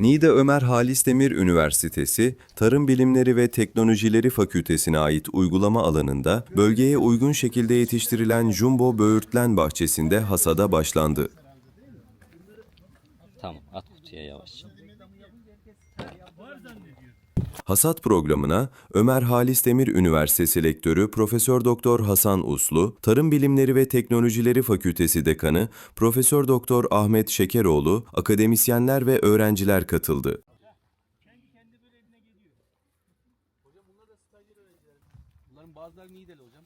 Niğde Ömer Halis Demir Üniversitesi, Tarım Bilimleri ve Teknolojileri Fakültesine ait uygulama alanında bölgeye uygun şekilde yetiştirilen jumbo böğürtlen bahçesinde hasada başlandı. Tamam at kutuya yavaşça. Hasat programına Ömer Halis Demir Üniversitesi Rektörü Profesör Doktor Hasan Uslu, Tarım Bilimleri ve Teknolojileri Fakültesi Dekanı Profesör Doktor Ahmet Şekeroğlu, akademisyenler ve öğrenciler katıldı. Bunların bazıları Niğdeli hocam.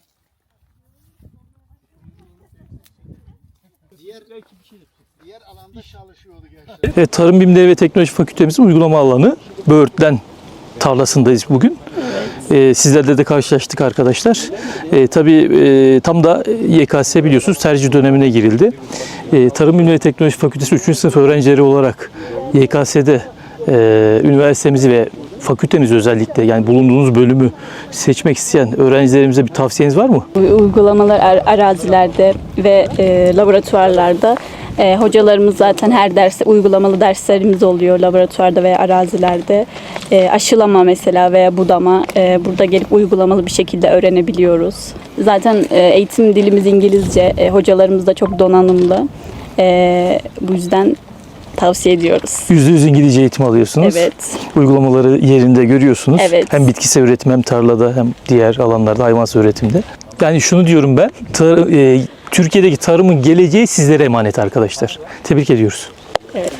Diğer diğer alanda çalışıyordu gençler. Evet, Tarım Bilimleri ve Teknoloji Fakültemizin uygulama alanı Böğürtlen tarlasındayız bugün. Ee, sizlerle de karşılaştık arkadaşlar. Ee, tabii e, tam da YKS biliyorsunuz tercih dönemine girildi. Ee, Tarım ve Teknoloji Fakültesi 3. sınıf öğrencileri olarak YKS'de e, üniversitemizi ve fakültenizi özellikle yani bulunduğunuz bölümü seçmek isteyen öğrencilerimize bir tavsiyeniz var mı? uygulamalar ar- arazilerde ve e, laboratuvarlarda e, hocalarımız zaten her derste uygulamalı derslerimiz oluyor laboratuvarda veya arazilerde. E, aşılama mesela veya budama e, burada gelip uygulamalı bir şekilde öğrenebiliyoruz. Zaten e, eğitim dilimiz İngilizce, e, hocalarımız da çok donanımlı. E, bu yüzden tavsiye ediyoruz. %100 İngilizce eğitim alıyorsunuz. Evet. Uygulamaları yerinde görüyorsunuz. Evet. Hem bitkisel üretim hem tarlada hem diğer alanlarda hayvansal üretimde. Yani şunu diyorum ben, tar- e, Türkiye'deki tarımın geleceği sizlere emanet arkadaşlar. Tebrik ediyoruz. Evet.